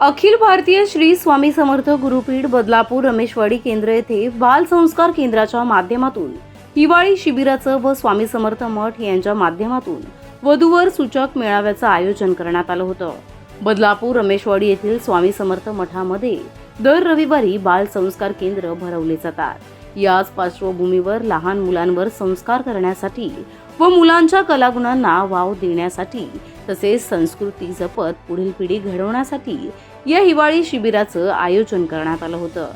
अखिल भारतीय श्री स्वामी समर्थ गुरुपीठ बदलापूर रमेशवाडी केंद्र येथे बाल संस्कार केंद्राच्या माध्यमातून हिवाळी शिबिराचं व स्वामी समर्थ मठ यांच्या माध्यमातून वधूवर सूचक मेळाव्याचं आयोजन करण्यात आलं होतं. बदलापूर रमेशवाडी येथील स्वामी समर्थ मठामध्ये दर रविवारी बाल संस्कार केंद्र भरवले जातात. याच पार्श्वभूमीवर लहान मुलांवर संस्कार करण्यासाठी व मुलांच्या कलागुणांना वाव देण्यासाठी तसेच संस्कृती जपत पुढील पिढी घडवण्यासाठी या हिवाळी शिबिराचं आयोजन करण्यात आलं होतं.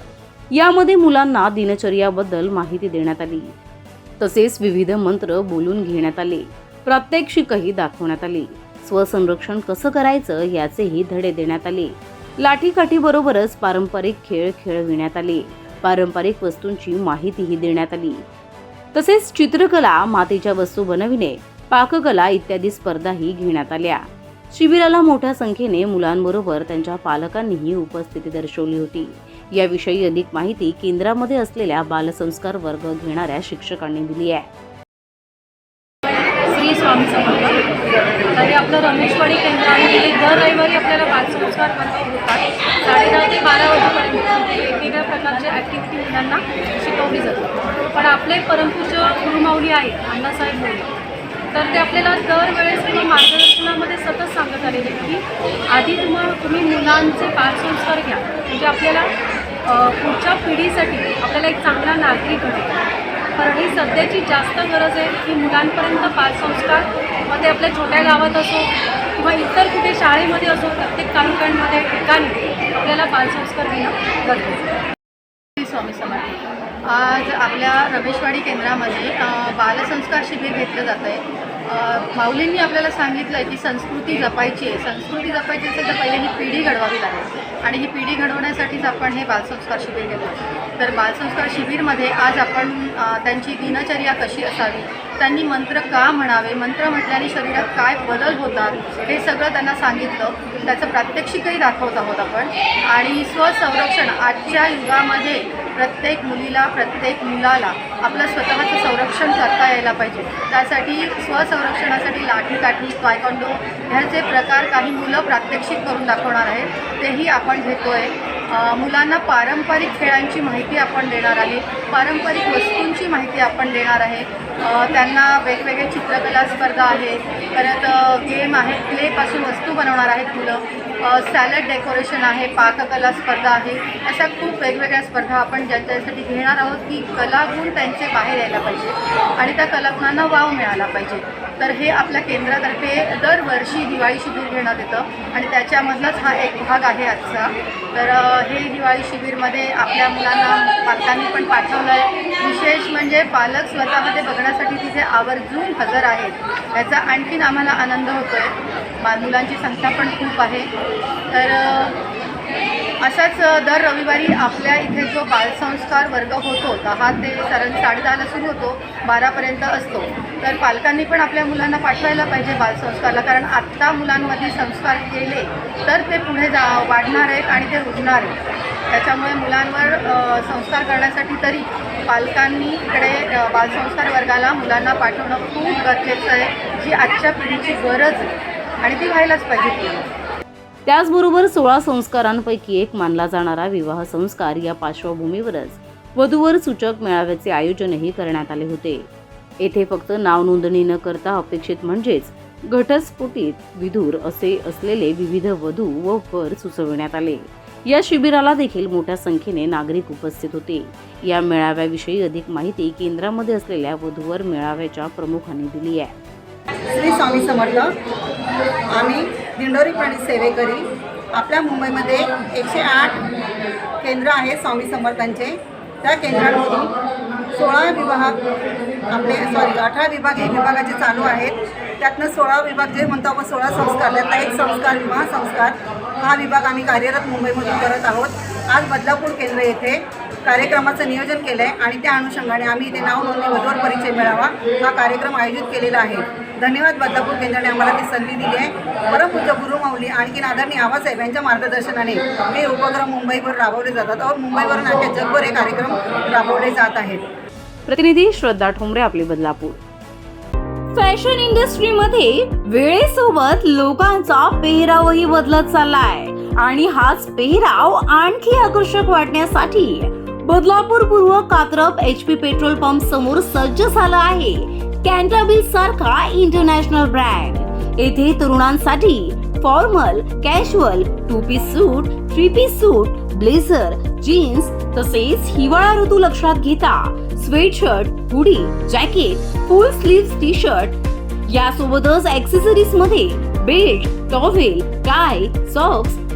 यामध्ये मुलांना दिनचर्याबद्दल माहिती देण्यात आली. तसेच विविध मंत्र बोलून घेण्यात आले. प्रात्यक्षिकही दाखवण्यात आली. स्वसंरक्षण कसं करायचं याचेही धडे देण्यात आले. लाठीकाठीबरोबरच पारंपरिक खेळ खेळविण्यात आले. पारंपरिक वस्तूंची माहितीही देण्यात आली. तसेच चित्रकला मातीच्या वस्तू बनविणे पाककला इत्यादी स्पर्धाही घेण्यात आल्या. शिबिराला मोठ्या संख्येने मुलांबरोबर त्यांच्या पालकांनीही उपस्थिती दर्शवली होती. याविषयी अधिक माहिती केंद्रामध्ये असलेल्या बालसंस्कार वर्ग घेणाऱ्या शिक्षकांनी दिली आहे. श्री स्वामी समर्थ. तर आपलं रमेशवाडी केंद्र आहे दर रविवारी आपल्याला बालसंस्कार वर्ग होतात. साडेदहा ते बारा वाजेपर्यंत म्हणजे वेगवेगळ्या प्रकारचे ॲक्टिव्हिटी मुलांना शिकवली जातात. पण आपले परमपूज्य गुरुमाऊली आहे अण्णासाहेब मोरे तर ते आपल्याला दरवेळेस किंवा मार्गदर्शनामध्ये सतत सांगत आलेले की आधी तुम्हाला तुम्ही मुलांचे बालसंस्कार घ्या. म्हणजे आपल्याला पुढच्या पिढीसाठी आपल्याला एक चांगला नागरिक घडेल कारण ही सध्याची जास्त गरज आहे की मुलांपर्यंत बालसंस्कार मग ते आपल्या छोट्या गावात असो किंवा इतर कुठे शाळेमध्ये असो प्रत्येक तालुक्यांमध्ये ठिकाणी आपल्याला बालसंस्कार घेणं गरजेचं स्वामी समर्थ. आज आपल्या रमेशवाडी केंद्रामध्ये बालसंस्कार शिबिर घेतलं जातं आहे माऊलींनी आपल्याला सांगितलं आहे की संस्कृती जपायची आहे. संस्कृती जपायची असेल तर पहिले ही पिढी घडवावी लागेल. आणि ही पिढी घडवण्यासाठीच आपण हे बालसंस्कार शिबिर घेतो तर बालसंस्कार शिबिरमध्ये आज आपण त्यांची दिनचर्या कशी असावी त्यांनी मंत्र का म्हणावे मंत्र म्हटल्याने शरीरात काय बदल होतात हे सगळं त्यांना सांगितलं. त्याचं प्रात्यक्षिकही दाखवत आहोत आपण. आणि स्वसंरक्षण आजच्या युगामध्ये प्रत्येक मुलीला प्रत्येक मुलाला आपलं स्वतःचं संरक्षण करता यायला पाहिजे. त्यासाठी स्वसंरक्षणासाठी लाठीकाठी तायकॉन्डो ह्याचे प्रकार काही मुलं प्रात्यक्षिक करून दाखवणार आहेत. तेही आपण घेतो आहे मुलांना पारंपरिक खेळांची माहिती आपण देणार आहे. पारंपरिक वस्तूंची माहिती आपण देणार आहे. त्यांना वेगवेगळे चित्रकला स्पर्धा आहे परत गेम आहे क्लेपासून वस्तू बनवणार आहेत मुलं. सॅलड डेकोरेशन आहे पाककला स्पर्धा आहे अशा खूप वेगवेगळ्या स्पर्धा आपण ज्यांच्यासाठी घेणार आहोत की कलागुण त्यांचे बाहेर यायला पाहिजे आणि त्या कलागुणांना वाव मिळाला पाहिजे. तर हे आपल्या केंद्रातर्फे दरवर्षी दिवाळी शिबिर घेण्यात येतं आणि त्याच्यामधलाच हा एक भाग आहे आजचा. तर हे दिवाळी शिबिरमध्ये आपल्या मुलांना पालकांनी पण पाठवलं आहे विशेष म्हणजे पालक स्वतः ते बघण्यासाठी तिथे आवर्जून हजर आहेत. याचा आणखीन आम्हाला आनंद होतो आहे मुलांची संख्या पण खूप आहे. तर असाच दर रविवारी आपल्या इथे जो बालसंस्कार वर्ग होतो दहा ते साधारण साडेदहाला सुरू होतो बारापर्यंत असतो. तर पालकांनी पण आपल्या मुलांना पाठवायला पाहिजे बालसंस्कारला कारण आत्ता मुलांमध्ये संस्कार केले तर ते पुढे जा वाढणार आहेत आणि ते रुजणार आहेत. त्याच्यामुळे मुलांवर संस्कार करण्यासाठी तरी पालकांनी इकडे बालसंस्कार वर्गाला मुलांना पाठवणं खूप गरजेचं आहे जी आजच्या पिढीची गरज आहे. आणि ती व्हायलाच पाहिजे त्याचबरोबर सोळा संस्कारांपैकी एक मानला जाणारा विवाह संस्कार या पार्श्वभूमीवरच वधूवर सूचक मेळाव्याचे आयोजनही करण्यात आले होते. येथे फक्त नाव नोंदणी न करता अपेक्षित म्हणजेच घटस्फोटीत विधूर असे असलेले विविध वधू व वर सुचविण्यात आले. या शिबिराला देखील मोठ्या संख्येने नागरिक उपस्थित होते. या मेळाव्याविषयी अधिक माहिती केंद्रामध्ये असलेल्या वधूवर मेळाव्याच्या प्रमुखांनी दिली आहे. श्री स्वामी समर्थ. आम्ही दिंडोरी प्राणी सेवेकरी आपल्या मुंबईमध्ये एकशे आठ केंद्र आहे स्वामी समर्थांचे. त्या केंद्रांमधून सोळा विभाग आपले सॉरी अठरा विभाग हे विभागाचे चालू आहेत. त्यातनं सोळा विभाग जे म्हणतो आपण सोळा संस्कार त्यातला एक संस्कार विवाह संस्कार. हा विभाग आम्ही कार्यरत मुंबईमधून करत आहोत. आज बदलापूर केंद्र येथे कार्यक्रमाचं नियोजन केलं आहे आणि त्या अनुषंगाने आम्ही इथे नाव नोंदणी वधूवर परिचय मिळावा. हा कार्यक्रम आयोजित केलेला आहे. धन्यवाद बदलापूर केंद्राने आम्हाला ती संधी दिली आहे. परमपूज्य गुरुमाऊली आणखीन आदरणीय आबासाहेब यांच्या मार्गदर्शनाने हे उपक्रम मुंबईवर राबवले जातात. और मुंबईवरून अख्ख्या जगभर हे कार्यक्रम राबवले जात आहेत. प्रतिनिधी श्रद्धा ठोंबरे आपले बदलापूर. फॅशन इंडस्ट्रीमध्ये वेळेसोबत लोकांचा पेहरावही बदलत चाललाय. आणि हाच पेहराव आणखी आकर्षक वाटण्यासाठी बदलापूर पूर्व Katrap H P petrol pump समोर सज्ज झाला आहे. कॅन्टाबिल सारखा इंटरनॅशनल ब्रँड येथे तरुणांसाठी formal casual two piece suit three piece suit blazer jeans तसेच हिवाळा ऋतू लक्षात घेता. Sweatshirt hoodie jacket full sleeve T shirt यासोबतच ऍक्सेसरीजमध्ये belt towel tie socks